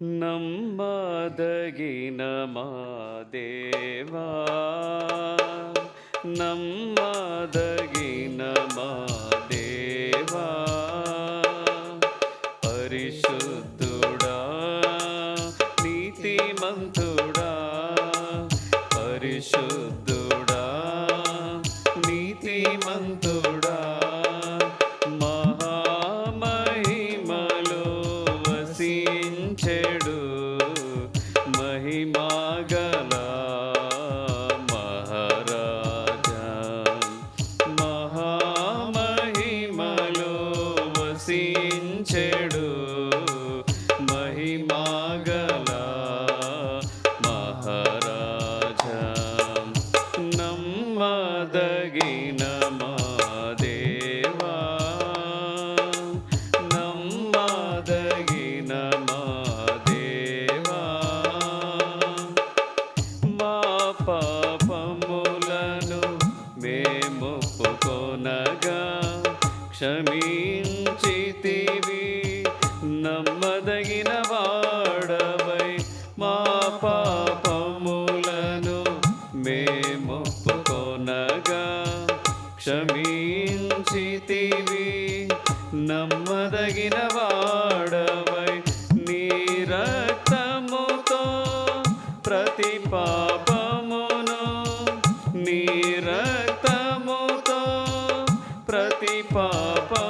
నమ్మదగిన మా దేవా నమ్మదగిన Mahima. పాపములను మేము మేమొప్పుకొనగా క్షమించితివి. నమ్మదగిన వాడవై మా పాపములను మేము మేమొప్పుకొనగా క్షమించితివి. నమ్మదగిన వాడ pa pa.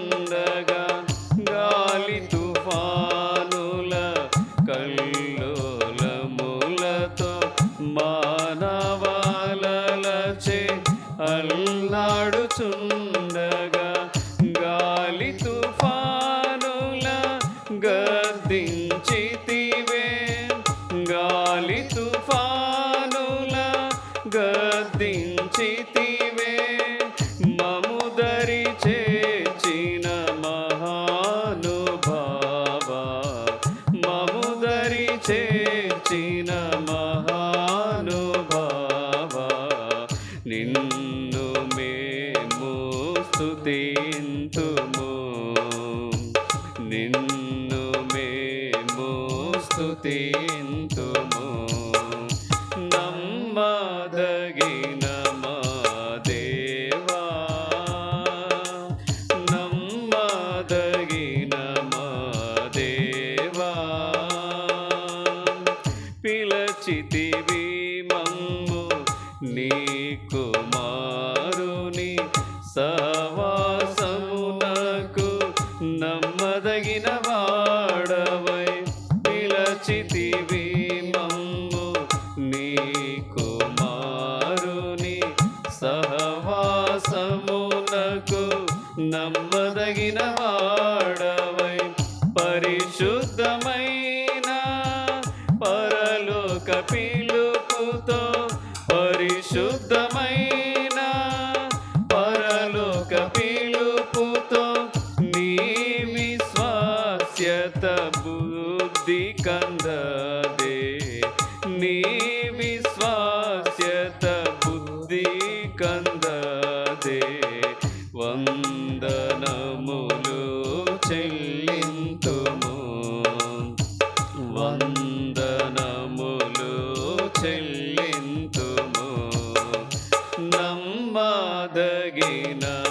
మానవాలచే అల్లాడుచున్న స్తుతింతుము నిన్ను మేము స్తుతింతుము నమ్మదగిన మా దేవా. నమ్మదగిన మా దేవా. పిలచితివి నమ్మదగిన వాడవై పిలచితివి మమ్ము. నీ కుమారుని సహవాసమునకు నమ్మదగిన వాడవై పరిశుద్ధమైన పరలోక పిలుపుతో పరిశుద్ధ బుద్ధి కందదే. నీ విశ్వాస్యత బుద్ధి కందదే. వందనములు చెల్లింతుము. వందనములు చెల్లింతుము. నమ్మదగిన